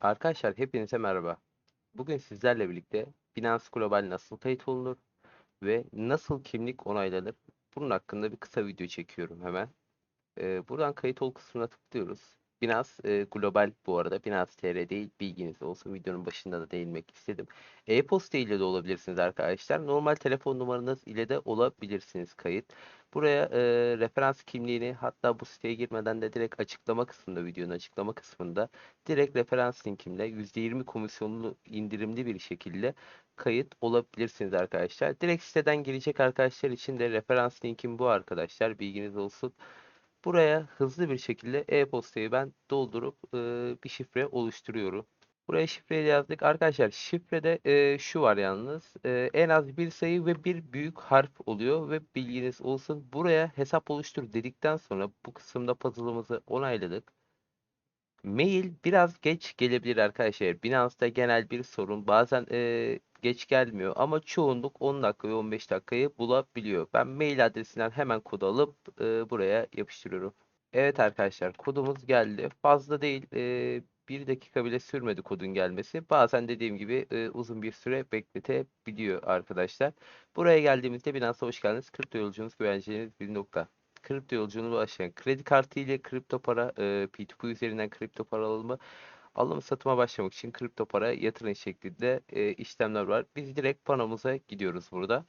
Arkadaşlar hepinize merhaba. Bugün sizlerle birlikte Binance Global nasıl kayıt olunur ve nasıl kimlik onaylanır? Bunun hakkında bir kısa video çekiyorum hemen. Ee, buradan kayıt ol kısmına tıklıyoruz. Binance e, Global bu arada. Binance TR değil bilginiz olsun. Videonun başında da değinmek istedim. E-posta ile de olabilirsiniz arkadaşlar. Normal telefon numaranız ile de olabilirsiniz kayıt. Buraya e, referans kimliğini hatta bu siteye girmeden de direkt açıklama kısmında videonun açıklama kısmında direkt referans linkimle %20 komisyonlu indirimli bir şekilde kayıt olabilirsiniz arkadaşlar. Direkt siteden girecek arkadaşlar için de referans linkim bu arkadaşlar. Bilginiz olsun. Buraya hızlı bir şekilde e-postayı ben doldurup e, bir şifre oluşturuyorum. Buraya şifreyi yazdık. Arkadaşlar şifrede e, şu var yalnız. E, en az bir sayı ve bir büyük harf oluyor ve bilginiz olsun. Buraya hesap oluştur dedikten sonra bu kısımda puzzle'ımızı onayladık. Mail biraz geç gelebilir arkadaşlar. Binance'da genel bir sorun. Bazen e, geç gelmiyor ama çoğunluk 10 dakikayı 15 dakikayı bulabiliyor. Ben mail adresinden hemen kodu alıp e, buraya yapıştırıyorum. Evet arkadaşlar kodumuz geldi. Fazla değil. E, bir dakika bile sürmedi kodun gelmesi. Bazen dediğim gibi e, uzun bir süre bekletebiliyor arkadaşlar. Buraya geldiğimizde Binance'a hoş geldiniz. Kripto yolcunuz güvenceniz bir nokta kripto yolculuğunu başlayan kredi kartı ile kripto para e, P2P üzerinden kripto para alımı alım satıma başlamak için kripto para yatırım şeklinde e, işlemler var. Biz direkt panomuza gidiyoruz burada.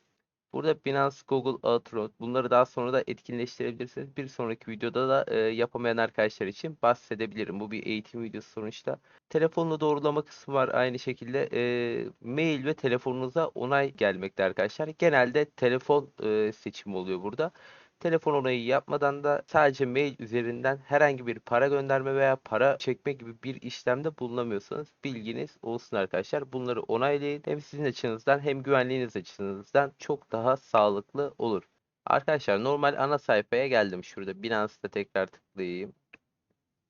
Burada Binance, Google, Outlook bunları daha sonra da etkinleştirebilirsiniz. Bir sonraki videoda da e, yapamayan arkadaşlar için bahsedebilirim. Bu bir eğitim videosu sonuçta. Telefonla doğrulama kısmı var. Aynı şekilde e, mail ve telefonunuza onay gelmekte arkadaşlar. Genelde telefon e, seçimi oluyor burada. Telefon onayı yapmadan da sadece mail üzerinden herhangi bir para gönderme veya para çekme gibi bir işlemde bulunamıyorsanız bilginiz olsun arkadaşlar. Bunları onaylayın. Hem sizin açınızdan hem güvenliğiniz açısından çok daha sağlıklı olur. Arkadaşlar normal ana sayfaya geldim. Şurada Binance'da tekrar tıklayayım.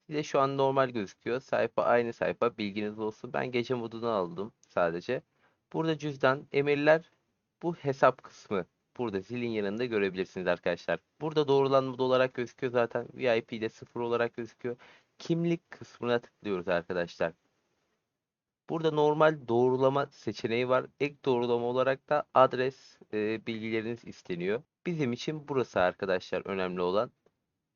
Size şu an normal gözüküyor. Sayfa aynı sayfa. Bilginiz olsun. Ben gece modunu aldım sadece. Burada cüzdan, emirler bu hesap kısmı burada zilin yanında görebilirsiniz arkadaşlar. Burada doğrulanma olarak gözüküyor zaten. VIP'de sıfır olarak gözüküyor. Kimlik kısmına tıklıyoruz arkadaşlar. Burada normal doğrulama seçeneği var. Ek doğrulama olarak da adres e, bilgileriniz isteniyor. Bizim için burası arkadaşlar önemli olan.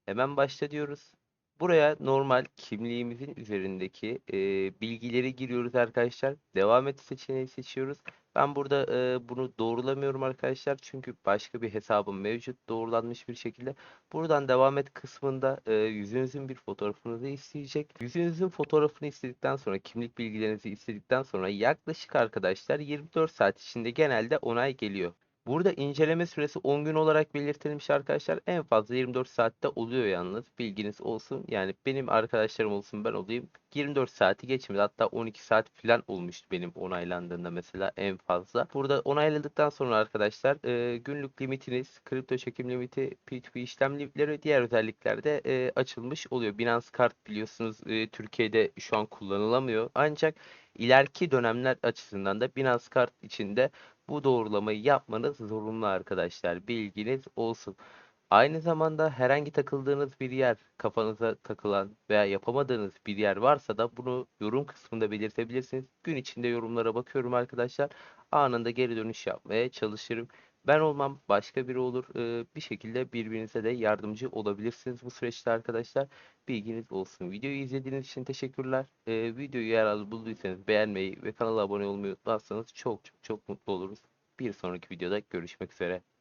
Hemen başla diyoruz. Buraya normal kimliğimizin üzerindeki e, bilgileri giriyoruz arkadaşlar. Devam et seçeneği seçiyoruz. Ben burada e, bunu doğrulamıyorum arkadaşlar. Çünkü başka bir hesabım mevcut doğrulanmış bir şekilde. Buradan devam et kısmında e, yüzünüzün bir fotoğrafınızı isteyecek. Yüzünüzün fotoğrafını istedikten sonra kimlik bilgilerinizi istedikten sonra yaklaşık arkadaşlar 24 saat içinde genelde onay geliyor. Burada inceleme süresi 10 gün olarak belirtilmiş arkadaşlar. En fazla 24 saatte oluyor yalnız. Bilginiz olsun. Yani benim arkadaşlarım olsun ben olayım. 24 saati geçmedi. Hatta 12 saat falan olmuştu benim onaylandığında mesela en fazla. Burada onayladıktan sonra arkadaşlar e, günlük limitiniz, kripto çekim limiti, P2P işlem limitleri diğer özellikler de e, açılmış oluyor. Binance Kart biliyorsunuz e, Türkiye'de şu an kullanılamıyor. Ancak ileriki dönemler açısından da Binance Kart içinde bu doğrulamayı yapmanız zorunlu arkadaşlar. Bilginiz olsun. Aynı zamanda herhangi takıldığınız bir yer, kafanıza takılan veya yapamadığınız bir yer varsa da bunu yorum kısmında belirtebilirsiniz. Gün içinde yorumlara bakıyorum arkadaşlar. Anında geri dönüş yapmaya çalışırım. Ben olmam başka biri olur. Ee, bir şekilde birbirinize de yardımcı olabilirsiniz bu süreçte arkadaşlar. Bilginiz olsun. Videoyu izlediğiniz için teşekkürler. Ee, videoyu yararlı bulduysanız beğenmeyi ve kanala abone olmayı unutmazsanız çok çok çok mutlu oluruz. Bir sonraki videoda görüşmek üzere.